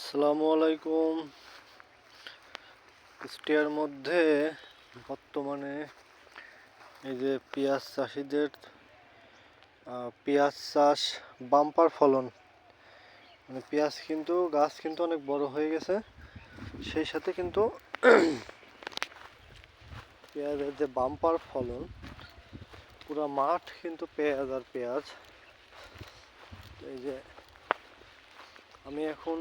আসসালামু আলাইকুম। কুষ্টিয়ার মধ্যে বর্তমানে এই যে পেঁয়াজ চাষিদের পেঁয়াজ চাষ বাম্পার ফলন। মানে পেঁয়াজ কিন্তু, গাছ কিন্তু অনেক বড় হয়ে গেছে। সেই সাথে কিন্তু পেঁয়াজের যে বাম্পার ফলন, পুরো মাঠ কিন্তু পেঁয়াজ আর পেঁয়াজ। এই যে আমি এখন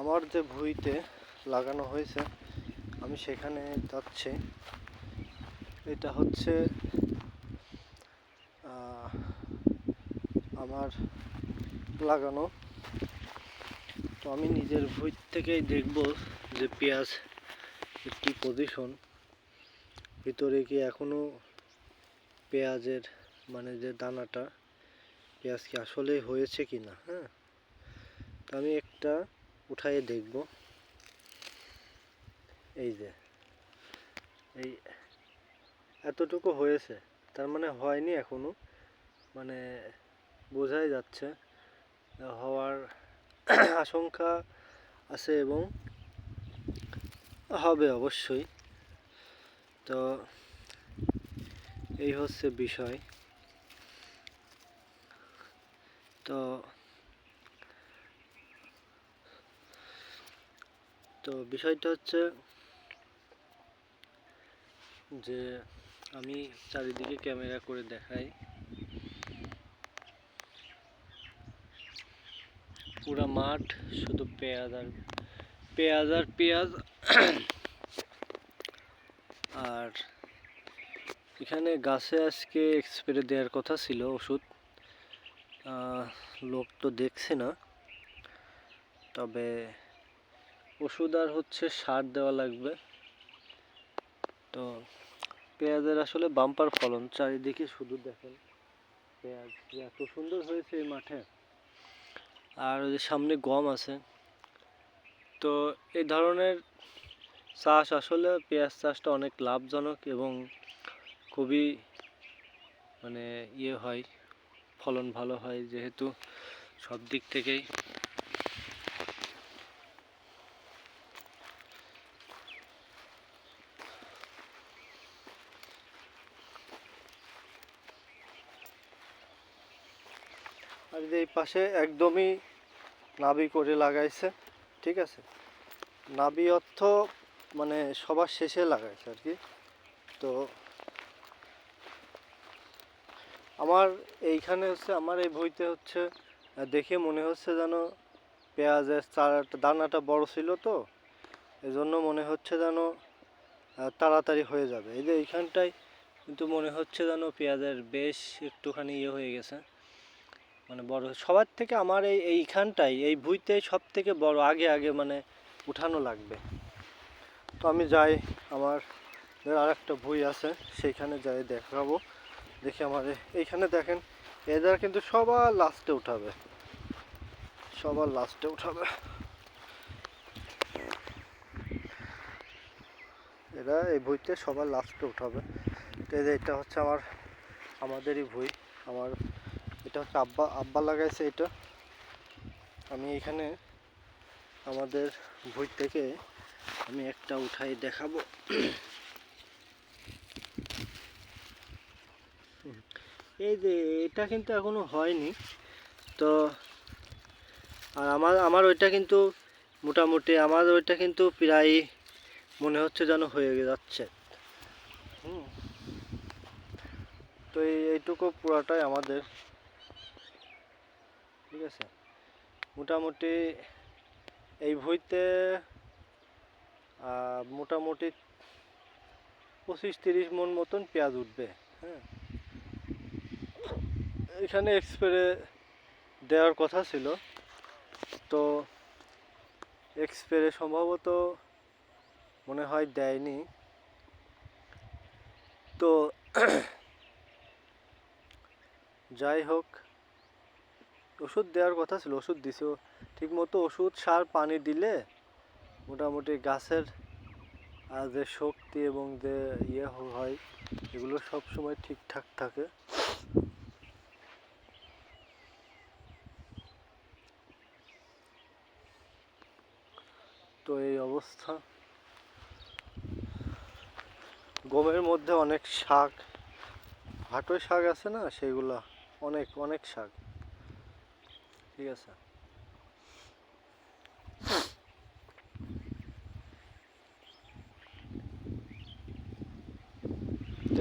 আমার যে ভুঁইতে লাগানো হয়েছে, আমি সেখানে যাচ্ছি। এটা হচ্ছে আমার লাগানো। তো আমি নিজের ভুঁই থেকেই দেখব যে পেঁয়াজ কি পজিশন ভিতরে কি এখনও পেঁয়াজের মানে যে দানাটা, পেঁয়াজ কি আসলে হয়েছে কি না হ্যাঁ? তো আমি একটা উঠায়ে দেখব। এই যে, এই এতটুকু হয়েছে, তার মানে হয়নি এখনও। মানে বোঝাই যাচ্ছে, হওয়ার আশঙ্কা আছে এবং হবে অবশ্যই। তো এই হচ্ছে বিষয়। তো তো বিষয়টা হচ্ছে যে আমি চারিদিকে ক্যামেরা করে দেখাই। পুরা মাঠ শুধু পেঁয়াজ আর পেঁয়াজ আর পেঁয়াজ। আর এখানে গাছে আজকে স্প্রে দেওয়ার কথা ছিল ওষুধ। লোক তো দেখছে না। তবে ওষুধ আর হচ্ছে সার দেওয়া লাগবে। তো পেঁয়াজের আসলে বাম্পার ফলন, চারিদিকে শুধু দেখেন পেঁয়াজ এত সুন্দর হয়েছে এই মাঠে। আর ওই যে সামনে গম আছে। তো এই ধরনের চাষ আসলে পেঁয়াজ চাষটা অনেক লাভজনক এবং খুবই মানে ইয়ে হয়, ফলন ভালো হয় যেহেতু সব দিক থেকেই। আর এই পাশে একদমই নাবি করে লাগাইছে, ঠিক আছে? নাবি অর্থ মানে সবার শেষে লাগাইছে আর কি। তো আমার এইখানে হচ্ছে, আমার এই বইতে হচ্ছে দেখে মনে হচ্ছে যেন পেঁয়াজের চারাটা দানাটা বড় ছিল তো, এজন্য মনে হচ্ছে যেন তাড়াতাড়ি হয়ে যাবে। এই যে এইখানটায় কিন্তু মনে হচ্ছে যেন পেঁয়াজের বেশ একটুখানি ইয়ে হয়ে গেছে। মানে বড় সবার থেকে আমার এই এইখানটাই, এই ভুঁইতে সব থেকে বড়, আগে আগে মানে উঠানো লাগবে। তো আমি যাই, আমার আর একটা ভুঁই আছে, সেইখানে যাই দেখাবো। দেখি আমার এইখানে দেখেন, এদের কিন্তু সবার লাস্টে উঠাবে। সবার লাস্টে উঠাবে। এরা এই ভুঁইতে সবার লাস্টে উঠাবে। তো এটা হচ্ছে আমার, আমাদেরই ভুঁই, আমার এটা হচ্ছে আব্বা আব্বা লাগাইছে এটা। আমি এখানে আমাদের ভুঁই থেকে আমি একটা উঠাই দেখাবো। এই যে, এটা কিন্তু এখনও হয়নি। তো, আর আমার আমার ওইটা কিন্তু মোটামুটি, আমার ওইটা কিন্তু প্রায় মনে হচ্ছে যেন হয়ে যাচ্ছে। তো এইটুকু পুরাটাই আমাদের ঠিক আছে? মোটামুটি এই ভুঁইতে মোটামুটি পঁচিশ তিরিশ মন মতন পেঁয়াজ উঠবে হ্যাঁ? এখানে এক্সপ্রে দেওয়ার কথা ছিল। তো এক্সপ্রে সম্ভবত মনে হয় দেয়নি। তো যাই হোক ওষুধ দেওয়ার কথা ছিল, ওষুধ দিছে। ঠিক মতো ওষুধ, সার, পানি দিলে মোটামুটি গাছের যে শক্তি এবং যে ইয়ে হয়, এগুলো সব সময় ঠিকঠাক থাকে। তো এই অবস্থা। গমের মধ্যে অনেক শাক হাটোই শাক আছে না, সেগুলা অনেক অনেক শাক। ঠিক আছে।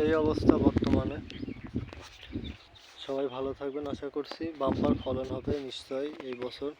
এই অবস্থা বর্তমানে। সবাই ভালো থাকবেন, আশা করছি। বাম্পার ফলন হবে নিশ্চয়ই এই বছর।